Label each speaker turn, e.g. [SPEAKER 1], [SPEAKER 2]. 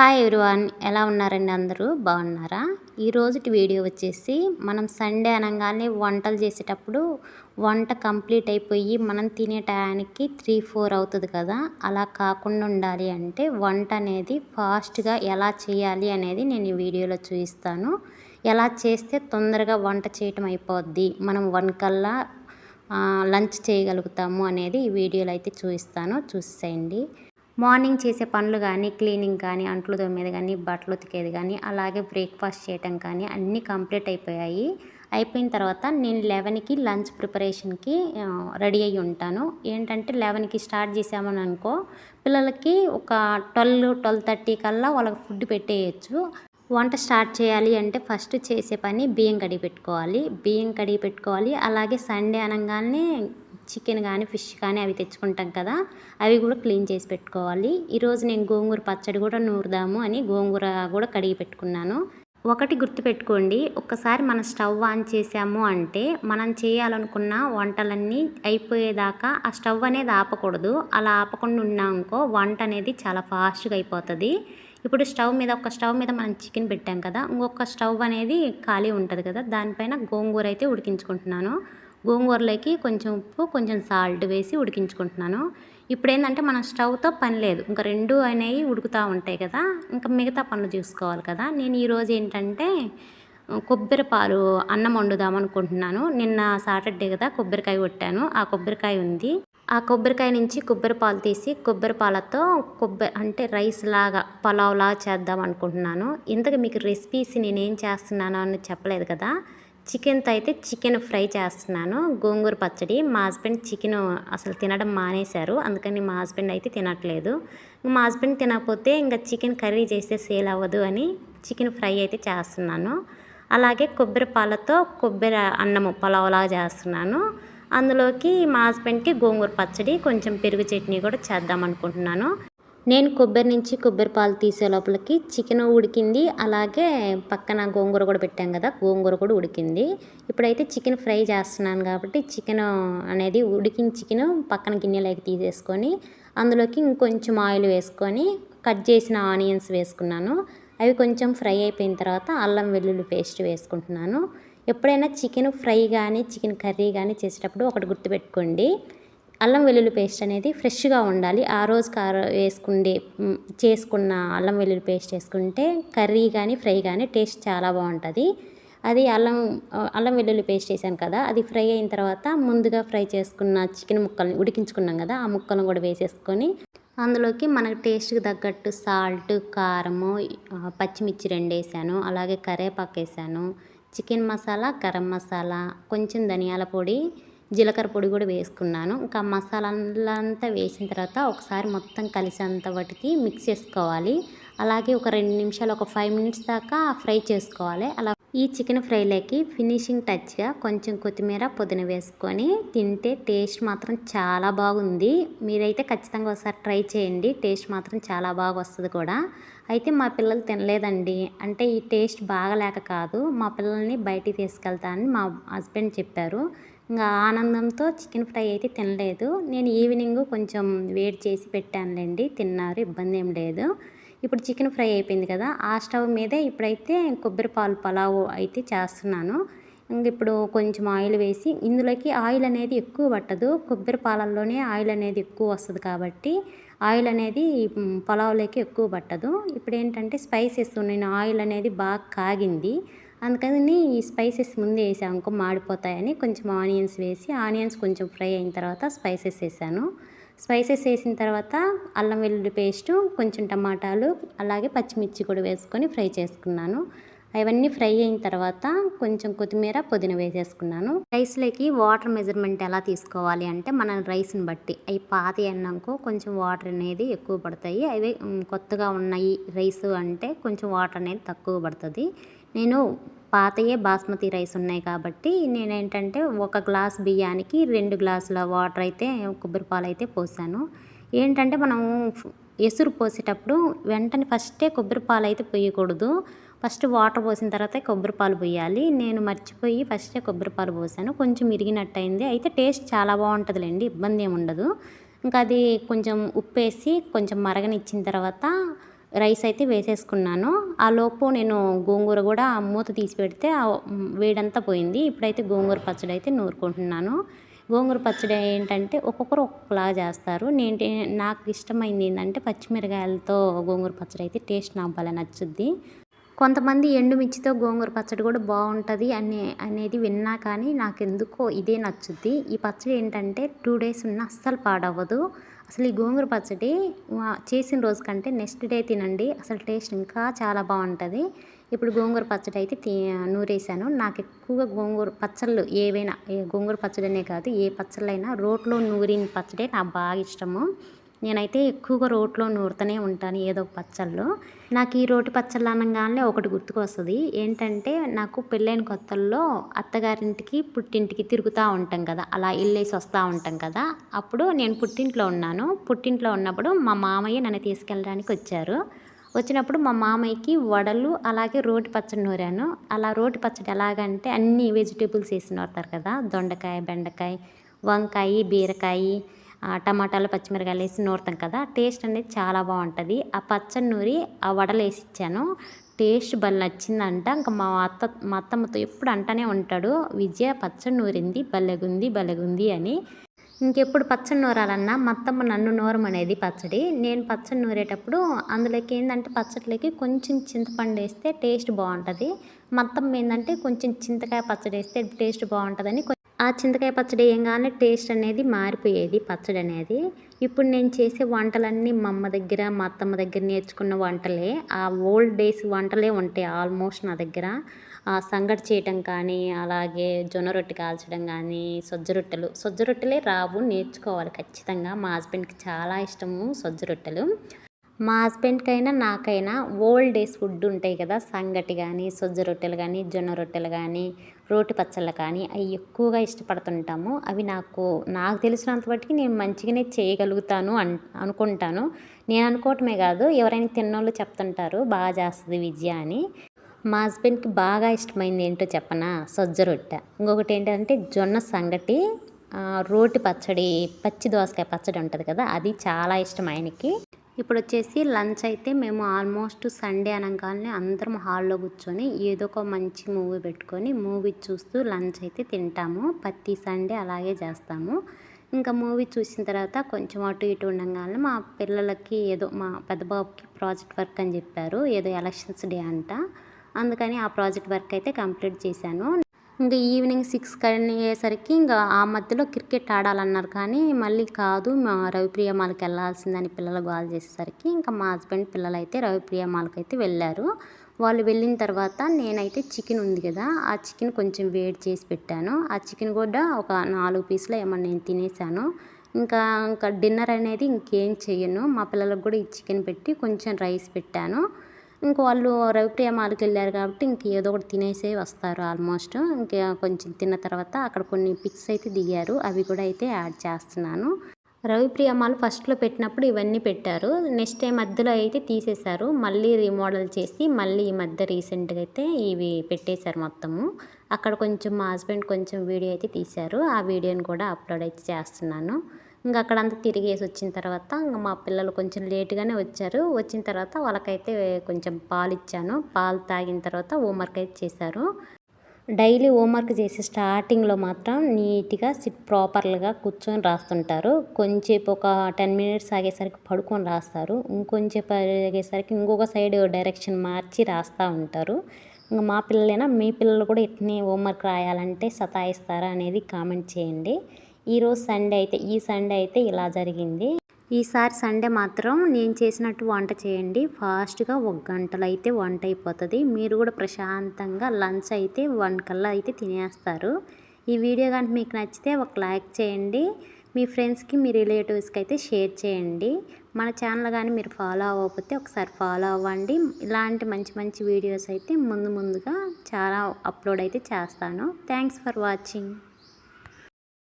[SPEAKER 1] Hi everyone ఎలా ఉన్నారండి అందరూ? బాగున్నారా? ఈరోజుటి వీడియో వచ్చేసి మనం సండే అనగానే వంటలు చేసేటప్పుడు వంట కంప్లీట్ అయిపోయి మనం తినే టయానికి త్రీ ఫోర్ అవుతుంది కదా? అలా కాకుండా ఉండాలి అంటే వంట అనేది ఫాస్ట్గా ఎలా చేయాలి అనేది నేను ఈ వీడియోలో చూపిస్తాను. ఎలా చేస్తే తొందరగా వంట చేయటం అయిపోద్ది? మనం వన్ కల్లా లంచ్ చేయగలుగుతాము అనేది ఈ వీడియోలో అయితే చూపిస్తాను. చూసేయండి. మార్నింగ్ చేసే పనులు కానీ క్లీనింగ్ కానీ అంట్లు తోమేది కానీ బట్టలు ఉతికేది కానీ అలాగే బ్రేక్ఫాస్ట్ చేయటం కానీ అన్నీ కంప్లీట్ అయిపోయాయి. అయిపోయిన తర్వాత నేను లెవెన్కి లంచ్ ప్రిపరేషన్కి రెడీ అయ్యి ఉంటాను. ఏంటంటే లెవెన్కి స్టార్ట్ చేసామని అనుకో పిల్లలకి ఒక ట్వెల్వ్ ట్వెల్వ్ థర్టీ కల్లా వాళ్ళకి ఫుడ్ పెట్టేయచ్చు. వంట స్టార్ట్ చేయాలి అంటే ఫస్ట్ చేసే పని బియ్యం కడిగి పెట్టుకోవాలి. బియ్యం కడిగి పెట్టుకోవాలి. అలాగే సండే అనగానే చికెన్ కానీ ఫిష్ కానీ అవి తెచ్చుకుంటాం కదా అవి కూడా క్లీన్ చేసి పెట్టుకోవాలి. ఈరోజు నేను గోంగూర పచ్చడి కూడా నూరుదాము అని గోంగూర కూడా కడిగి పెట్టుకున్నాను. ఒకటి గుర్తుపెట్టుకోండి ఒక్కసారి మనం స్టవ్ ఆన్ చేసాము అంటే మనం చేయాలనుకున్న వంటలన్నీ అయిపోయేదాకా ఆ స్టవ్ అనేది ఆపకూడదు. అలా ఆపకుండా ఉన్నామనుకో వంట అనేది చాలా ఫాస్ట్గా అయిపోతుంది. ఇప్పుడు స్టవ్ మీద ఒక స్టవ్ మీద మనం చికెన్ పెట్టాం కదా ఇంకొక స్టవ్ అనేది ఖాళీ ఉంటుంది కదా దానిపైన గోంగూర అయితే ఉడికించుకుంటున్నాను. గోంగూరలోకి కొంచెం ఉప్పు కొంచెం సాల్ట్ వేసి ఉడికించుకుంటున్నాను. ఇప్పుడు ఏంటంటే మనం స్టవ్తో పని లేదు. ఇంకా రెండు అనేవి ఉడుకుతూ ఉంటాయి కదా. ఇంకా మిగతా పనులు చూసుకోవాలి కదా. నేను ఈరోజు ఏంటంటే కొబ్బరి పాలు అన్నం వండుదాం అనుకుంటున్నాను. నిన్న సాటర్డే కదా కొబ్బరికాయ కొట్టాను. ఆ కొబ్బరికాయ ఉంది. ఆ కొబ్బరికాయ నుంచి కొబ్బరి పాలు తీసి కొబ్బరి పాలతో కొబ్బరి అంటే రైస్ లాగా పలావ్ లాగా చేద్దాం అనుకుంటున్నాను. ఇంతకు మీకు రెసిపీస్ నేనేం చేస్తున్నాను అని చెప్పలేదు కదా. చికెన్తో అయితే చికెన్ ఫ్రై చేస్తున్నాను. గోంగూర పచ్చడి. మా హస్బెండ్ చికెన్ అసలు తినడం మానేశారు. అందుకని మా హస్బెండ్ అయితే తినట్లేదు. మా హస్బెండ్ తినకపోతే ఇంకా చికెన్ కర్రీ చేస్తే సేల్ అవ్వదు అని చికెన్ ఫ్రై అయితే చేస్తున్నాను. అలాగే కొబ్బరి పాలతో కొబ్బరి అన్నము పలావలాగా చేస్తున్నాను. అందులోకి మా హస్బెండ్కి గోంగూర పచ్చడి కొంచెం పెరుగు చట్నీ కూడా చేద్దాం అనుకుంటున్నాను. నేను కొబ్బరి నుంచి కొబ్బరి పాలు తీసే లోపలికి చికెన్ ఉడికింది. అలాగే పక్కన గోంగూర కూడా పెట్టాం కదా గోంగూర కూడా ఉడికింది. ఇప్పుడైతే చికెన్ ఫ్రై చేస్తున్నాను కాబట్టి చికెన్ అనేది ఉడికిన చికెన్ పక్కన గిన్నెలోకి తీసేసుకొని అందులోకి ఇంకొంచెం ఆయిల్ వేసుకొని కట్ చేసిన ఆనియన్స్ వేసుకున్నాను. అవి కొంచెం ఫ్రై అయిపోయిన తర్వాత అల్లం వెల్లుల్లి పేస్ట్ వేసుకుంటున్నాను. ఎప్పుడైనా చికెన్ ఫ్రై కానీ చికెన్ కర్రీ కానీ చేసేటప్పుడు ఒకటి గుర్తుపెట్టుకోండి. అల్లం వెల్లుల్లి పేస్ట్ అనేది ఫ్రెష్గా ఉండాలి. ఆ రోజు కార వేసుకుండే చేసుకున్న అల్లం వెల్లుల్లి పేస్ట్ వేసుకుంటే కర్రీ కానీ ఫ్రై కానీ టేస్ట్ చాలా బాగుంటుంది. అది అల్లం అల్లం వెల్లుల్లి పేస్ట్ వేసాను కదా అది ఫ్రై అయిన తర్వాత ముందుగా ఫ్రై చేసుకున్న చికెన్ ముక్కల్ని ఉడికించుకున్నాం కదా ఆ ముక్కలను కూడా వేసేసుకొని అందులోకి మనకు టేస్ట్కి తగ్గట్టు సాల్ట్ కారము పచ్చిమిర్చి రెండు వేసాను అలాగే కరేపాకు వేసాను చికెన్ మసాలా గరం మసాలా కొంచెం ధనియాల పొడి జీలకర్ర పొడి కూడా వేసుకున్నాను. ఇంకా మసాలాలంతా వేసిన తర్వాత ఒకసారి మొత్తం కలిసేంత వాటికి మిక్స్ చేసుకోవాలి. అలాగే ఒక రెండు నిమిషాలు ఒక ఫైవ్ మినిట్స్ దాకా ఫ్రై చేసుకోవాలి. అలా ఈ చికెన్ ఫ్రైలోకి ఫినిషింగ్ టచ్గా కొంచెం కొత్తిమీర పుదీన వేసుకొని తింటే టేస్ట్ మాత్రం చాలా బాగుంది. మీరైతే ఖచ్చితంగా ఒకసారి ట్రై చేయండి టేస్ట్ మాత్రం చాలా బాగా వస్తుంది కూడా. అయితే మా పిల్లలు తినలేదండి. అంటే ఈ టేస్ట్ బాగలేక కాదు మా పిల్లల్ని బయటికి తీసుకెళ్తా అని మా హస్బెండ్ చెప్పారు. ఇంకా ఆనందంతో చికెన్ ఫ్రై అయితే తినలేదు. నేను ఈవినింగ్ కొంచెం వేడి చేసి పెట్టానులేండి తిన్నారు ఇబ్బంది ఏం లేదు. ఇప్పుడు చికెన్ ఫ్రై అయిపోయింది కదా ఆ స్టవ్ మీదే ఇప్పుడైతే కొబ్బరి పాలు పలావ్ అయితే చేస్తున్నాను. ఇంకా ఇప్పుడు కొంచెం ఆయిల్ వేసి ఇందులోకి ఆయిల్ అనేది ఎక్కువ పట్టదు. కొబ్బరి పాలల్లోనే ఆయిల్ అనేది ఎక్కువ వస్తుంది కాబట్టి ఆయిల్ అనేది పొలావులోకి ఎక్కువ పట్టదు. ఇప్పుడు ఏంటంటే స్పైసెస్ నేను ఆయిల్ అనేది బాగా కాగింది. అందుకని ఈ స్పైసెస్ ముందే వేసాను ఇంకో మాడిపోతాయని కొంచెం ఆనియన్స్ వేసి ఆనియన్స్ కొంచెం ఫ్రై అయిన తర్వాత స్పైసెస్ వేసాను. స్పైసెస్ వేసిన తర్వాత అల్లం వెల్లుల్లి పేస్టు కొంచెం టమాటాలు అలాగే పచ్చిమిర్చి కూడా వేసుకొని ఫ్రై చేసుకున్నాను. అవన్నీ ఫ్రై అయిన తర్వాత కొంచెం కొత్తిమీర పుదీనా వేసేసుకున్నాను. రైస్లోకి వాటర్ మెజర్మెంట్ ఎలా తీసుకోవాలి అంటే మన రైస్ని బట్టి. అవి పాతి అన్నాకో కొంచెం వాటర్ అనేది ఎక్కువ పడతాయి. అవి కొత్తగా ఉన్నాయి రైస్ అంటే కొంచెం వాటర్ అనేది తక్కువ పడుతుంది. నేను పాతయే బాస్మతి రైస్ ఉన్నాయి కాబట్టి నేనేంటంటే ఒక గ్లాస్ బియ్యానికి రెండు గ్లాసుల వాటర్ అయితే కొబ్బరి పాలు అయితే పోసాను. ఏంటంటే మనం ఎసురు పోసేటప్పుడు వెంటనే ఫస్టే కొబ్బరి పాలు అయితే పోయకూడదు. ఫస్ట్ వాటర్ పోసిన తర్వాత కొబ్బరి పాలు పోయాలి. నేను మర్చిపోయి ఫస్టే కొబ్బరి పాలు పోసాను. కొంచెం ఇరిగినట్టు అయింది అయితే టేస్ట్ చాలా బాగుంటుందిలేండి ఇబ్బంది ఏమి ఉండదు ఇంకా అది కొంచెం ఉప్పు వేసి కొంచెం మరగనిచ్చిన తర్వాత రైస్ అయితే వేసేసుకున్నాను. ఆ లోపు నేను గోంగూర కూడా మూత తీసి పెడితే ఆ వేడంతా పోయింది. ఇప్పుడైతే గోంగూర పచ్చడి అయితే నూరుకుంటున్నాను. గోంగూర పచ్చడి ఏంటంటే ఒక్కొక్కరు ఒక్కొక్కలా చేస్తారు. నేను నాకు ఇష్టమైంది ఏంటంటే పచ్చిమిరకాయలతో గోంగూర పచ్చడి అయితే టేస్ట్ నాకు భలే నచ్చుద్ది. కొంతమంది ఎండుమిర్చితో గోంగూర పచ్చడి కూడా బాగుంటుంది అనే అనేది విన్నా కానీ నాకు ఎందుకో ఇదే నచ్చుద్ది. ఈ పచ్చడి ఏంటంటే టూ డేస్ ఉన్న అస్సలు పాడవ్వదు. అసలు ఈ గోంగూర పచ్చడి చేసిన రోజు కంటే నెక్స్ట్ డే తినండి. అసలు టేస్ట్ ఇంకా చాలా బాగుంటుంది. ఇప్పుడు గోంగూర పచ్చడి అయితే తీ నూరేసాను. నాకు ఎక్కువగా గోంగూర పచ్చళ్ళు ఏవైనా గోంగూర పచ్చడినే కాదు ఏ పచ్చళ్ళైనా రోట్లో నూరిన పచ్చడే నాకు బాగా ఇష్టము. నేనైతే ఎక్కువగా రోట్లో నూరుతూనే ఉంటాను ఏదో ఒక పచ్చళ్ళు. నాకు ఈ రోటి పచ్చళ్ళు అనగానే ఒకటి గుర్తుకొస్తుంది. ఏంటంటే నాకు పెళ్ళైన కొత్తల్లో అత్తగారింటికి పుట్టింటికి తిరుగుతూ ఉంటాం కదా. అలా ఇల్లేసి వస్తూ ఉంటాం కదా. అప్పుడు నేను పుట్టింట్లో ఉన్నాను. పుట్టింట్లో ఉన్నప్పుడు మా మామయ్య నన్ను తీసుకెళ్ళడానికి వచ్చారు. వచ్చినప్పుడు మా మామయ్యకి వడలు అలాగే రోటి పచ్చడి నూరాను. అలా రోటి పచ్చడి ఎలాగంటే అన్ని వెజిటేబుల్స్ వేసి నూరుతారు కదా. దొండకాయ బెండకాయ వంకాయ బీరకాయ టమాటాలు పచ్చిమిరకాయలు వేసి నూరుతాం కదా టేస్ట్ అనేది చాలా బాగుంటుంది. ఆ పచ్చడి నూరి ఆ వడలు వేసి ఇచ్చాను. టేస్ట్ భలే నచ్చిందంట. ఇంకా మా అత్త మా అత్తమ్మతో ఎప్పుడు అంటనే ఉంటాడు విజయ పచ్చడి నూరింది భలేగుంది భలేగుంది అని. ఇంకెప్పుడు పచ్చడి నూరాలన్నా మొత్తమ్మ నన్ను నూరమనేది పచ్చడి. నేను పచ్చడి నూరేటప్పుడు అందులోకి ఏంటంటే పచ్చడిలోకి కొంచెం చింతపండు వేస్తే టేస్ట్ బాగుంటుంది. మొత్తం ఏంటంటే కొంచెం చింతకాయ పచ్చడి వేస్తే టేస్ట్ బాగుంటుందని ఆ చింతకాయ పచ్చడి వేయగానే టేస్ట్ అనేది మారిపోయేది పచ్చడి అనేది. ఇప్పుడు నేను చేసే వంటలన్నీ మా అమ్మ దగ్గర మా అత్తమ్మ దగ్గర నేర్చుకున్న వంటలే. ఆ ఓల్డ్ డేస్ వంటలే ఉంటాయి ఆల్మోస్ట్ నా దగ్గర. సంగటి చేయటం కానీ అలాగే జొన్న రొట్టె కాల్చడం కానీ సొజ్జ రొట్టెలు. సొజ్జ రొట్టెలే రావు నేర్చుకోవాలి ఖచ్చితంగా. మా హస్బెండ్కి చాలా ఇష్టము సొజ్జ రొట్టెలు. మా హస్బెండ్కైనా నాకైనా ఓల్డ్ డేస్ ఫుడ్ ఉంటాయి కదా సంగటి కానీ సొజ్జ రొట్టెలు కానీ జొన్న రొట్టెలు కానీ రోటి పచ్చళ్ళు కానీ అవి ఎక్కువగా ఇష్టపడుతుంటాము. అవి నాకు నాకు తెలిసినంత బట్టి నేను మంచిగానే చేయగలుగుతాను అన్ అనుకుంటాను. నేను అనుకోవటమే కాదు ఎవరైనా తిన్నోళ్ళు చెప్తుంటారు బాగా చేస్తుంది విద్య అని. మా హస్బెండ్కి బాగా ఇష్టమైంది ఏంటో చెప్పనా? సజ్జ రొట్టె. ఇంకొకటి ఏంటంటే జొన్న సంగటి రోటి పచ్చడి పచ్చి దోసకాయ పచ్చడి ఉంటుంది కదా అది చాలా ఇష్టం ఆయనకి. ఇప్పుడు వచ్చేసి లంచ్ అయితే మేము ఆల్మోస్ట్ సండే అనగానే అందరం హాల్లో కూర్చొని ఏదో ఒక మంచి మూవీ పెట్టుకొని మూవీ చూస్తూ లంచ్ అయితే తింటాము. ప్రతి సండే అలాగే చేస్తాము. ఇంకా మూవీ చూసిన తర్వాత కొంచెం అటు ఇటు ఉండగానే మా పిల్లలకి ఏదో మా పెద్ద బాబుకి ప్రాజెక్ట్ వర్క్ అని చెప్పారు. ఏదో ఎలక్షన్స్ డే అంట. అందుకని ఆ ప్రాజెక్ట్ వర్క్ అయితే కంప్లీట్ చేశాను. ఇంకా ఈవినింగ్ సిక్స్ అయ్యేసరికి ఇంకా ఆ మధ్యలో క్రికెట్ ఆడాలన్నారు. కానీ మళ్ళీ కాదు మా రవిప్రియ మాల్కి వెళ్ళాల్సిందని పిల్లలు గోల్ చేసేసరికి ఇంకా మా హస్బెండ్ పిల్లలైతే రవిప్రియ మాల్కి అయితే వెళ్ళారు. వాళ్ళు వెళ్ళిన తర్వాత నేనైతే చికెన్ ఉంది కదా ఆ చికెన్ కొంచెం వేడి చేసి పెట్టాను. ఆ చికెన్ కూడా ఒక నాలుగు పీసులు ఏమన్నా నేను తినేసాను. ఇంకా ఇంకా డిన్నర్ అనేది ఇంకేం చేయను మా పిల్లలకు కూడా ఈ చికెన్ పెట్టి కొంచెం రైస్ పెట్టాను. ఇంక వాళ్ళు రవిప్రియ మాల్కి వెళ్ళారు కాబట్టి ఇంక ఏదో ఒకటి తినేసే వస్తారు ఆల్మోస్ట్. ఇంకా కొంచెం తిన్న తర్వాత అక్కడ కొన్ని పిక్స్ అయితే దిగారు. అవి కూడా అయితే యాడ్ చేస్తున్నాను. రవిప్రియ మాల్ ఫస్ట్లో పెట్టినప్పుడు ఇవన్నీ పెట్టారు. నెక్స్ట్ టైం మధ్యలో అయితే తీసేశారు. మళ్ళీ రీమోడల్ చేసి మళ్ళీ ఈ మధ్య రీసెంట్గా అయితే ఇవి పెట్టేశారు మొత్తము. అక్కడ కొంచెం మా హస్బెండ్ కొంచెం వీడియో అయితే తీశారు. ఆ వీడియోని కూడా అప్లోడ్ అయితే చేస్తున్నాను. ఇంకా అక్కడంతా తిరిగేసి వచ్చిన తర్వాత ఇంకా మా పిల్లలు కొంచెం లేటుగానే వచ్చారు. వచ్చిన తర్వాత వాళ్ళకైతే కొంచెం పాలు ఇచ్చాను. పాలు తాగిన తర్వాత హోంవర్క్ అయితే చేశారు. డైలీ హోంవర్క్ చేసే స్టార్టింగ్లో మాత్రం నీట్గా సిట్ ప్రాపర్గా కూర్చొని రాస్తుంటారు. కొంచెంసేపు ఒక టెన్ మినిట్స్ ఆగేసరికి పడుకొని రాస్తారు. ఇంకొంచెంసేపు ఆగేసరికి ఇంకొక సైడ్ డైరెక్షన్ మార్చి రాస్తూ ఉంటారు. ఇంకా మా పిల్లలైనా మీ పిల్లలు కూడా ఇట్నే హోంవర్క్ రాయాలంటే సతాయిస్తారా అనేది కామెంట్ చేయండి. ఈరోజు సండే అయితే ఈ సండే అయితే ఇలా జరిగింది. ఈసారి సండే మాత్రం నేను చేసినట్టు వంట చేయండి. ఫాస్ట్గా ఒక గంటలో అయితే వంట అయిపోతుంది. మీరు కూడా ప్రశాంతంగా లంచ్ అయితే వన్ కల్లా అయితే తినేస్తారు. ఈ వీడియో కానీ మీకు నచ్చితే ఒక లైక్ చేయండి. మీ ఫ్రెండ్స్కి మీ రిలేటివ్స్కి అయితే షేర్ చేయండి. మన ఛానల్ కానీ మీరు ఫాలో అవ్వకపోతే ఒకసారి ఫాలో అవ్వండి. ఇలాంటి మంచి మంచి వీడియోస్ అయితే ముందు ముందుగా చాలా అప్లోడ్ అయితే చేస్తాను. Thanks for watching.